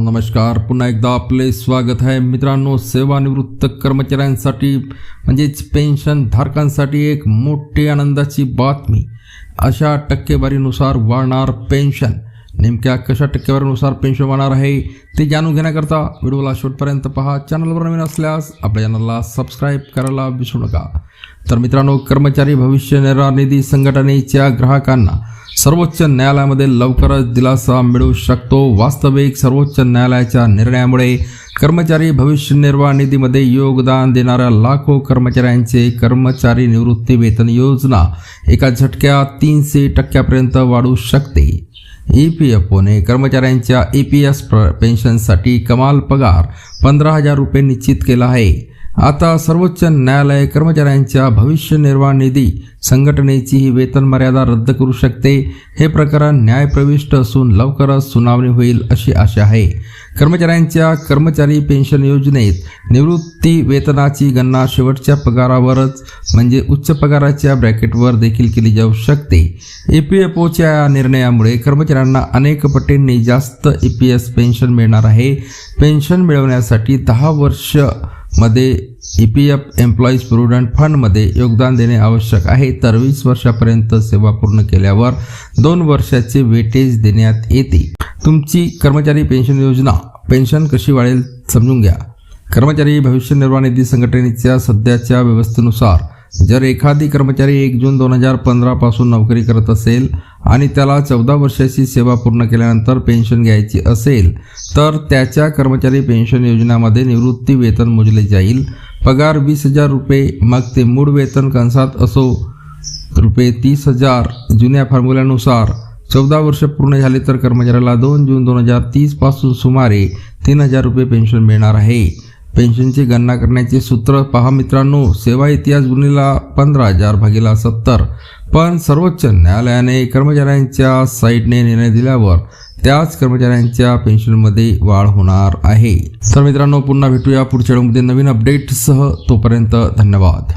मित्रांनो नमस्कार. पुन्हा एकदा आपले स्वागत आहे. मित्रांनो सेवानिवृत्त कर्मचाऱ्यांसाठी म्हणजेच पेन्शन धारकांसाठी एक मोठी आनंदाची बातमी. अशा टक्केवारीनुसार वाढणार पेन्शन. नेमक्या कशा टक्केवारीनुसार पेन्शन वाढणार आहे ते जाणून घेण्याकरता व्हिडिओला शेवटपर्यंत पहा. चॅनलवर नवीन असल्यास आपल्या चॅनलला सबस्क्राईब करायला विसरू नका. तर मित्रांनो कर्मचारी भविष्य निर्वाह निधी संघटनेच्या ग्राहकांना सर्वोच्च न्यायालयामध्ये लवकरच दिलासा मिळू शकतो. वास्तविक सर्वोच्च न्यायालयाच्या निर्णयामुळे कर्मचारी भविष्य निर्वाह निधीमध्ये योगदान देणाऱ्या लाखो कर्मचाऱ्यांचे कर्मचारी निवृत्ती वेतन योजना एका झटक्यात तीनशे टक्क्यापर्यंत वाढू शकते. ई पी एफ ओने कर्मचाऱ्यांच्या ई पी एस पेन्शनसाठी कमाल पगार पंधरा हजार रुपये निश्चित केला आहे. आता सर्वोच्च न्यायालय कर्मचाऱ्यांच्या भविष्य निर्वाह निधी संघटनेची ही वेतन मर्यादा रद्द करू शकते. हे प्रकरण न्यायप्रविष्ट असून लवकरच सुनावणी होईल अशी आशा आहे. कर्मचाऱ्यांच्या कर्मचारी पेन्शन योजनेत निवृत्ती वेतनाची गणना शेवटच्या पगारावरच म्हणजे उच्च पगाराच्या ब्रॅकेटवर देखील केली जाऊ शकते. ई पी एफ ओच्या या निर्णयामुळे कर्मचाऱ्यांना अनेक पटींनी जास्त ई पी एस पेन्शन मिळणार आहे. पेन्शन मिळवण्यासाठी दहा वर्षमध्ये E P F employees provident फंडमध्ये योगदान देणे आवश्यक आहे. तर वीस वर्षापर्यंत सेवा पूर्ण केल्यावर दोन वर्षाचे वेटेज देण्यात येते. तुमची कर्मचारी पेन्शन योजना पेन्शन कशी वाढेल समजून घ्या. कर्मचारी भविष्य निर्वाह निधी संघटनेच्या सध्याच्या व्यवस्थेनुसार जर एखादी कर्मचारी एक जून दोन हजार पंधरापासून नोकरी करत असेल आणि त्याला चौदा वर्षाची सेवा पूर्ण केल्यानंतर पेन्शन घ्यायची असेल तर त्याच्या कर्मचारी पेन्शन योजनामध्ये निवृत्ती वेतन मोजले जाईल. पगार वीस हजार रुपये मग ते मूळ वेतन कंसात असो रुपये तीस हजार. जुन्या फॉर्म्युल्यानुसार चौदा वर्ष पूर्ण झाले तर कर्मचाऱ्याला दोन जून दोन हजार तीसपासून सुमारे तीन हजार रुपये पेन्शन मिळणार आहे. पेन्शनची गणना करण्याचे सूत्र पहा मित्रांनो. सेवा इतिहास गुन्हेला पंधरा हजार भागीला सत्तर. पण सर्वोच्च न्यायालयाने कर्मचाऱ्यांच्या साईडने निर्णय दिल्यावर त्याच कर्मचाऱ्यांच्या पेन्शनमध्ये वाढ होणार आहे. तर मित्रांनो पुन्हा भेटूया पुढच्या वेळेमध्ये नवीन अपडेटसह तोपर्यंत धन्यवाद.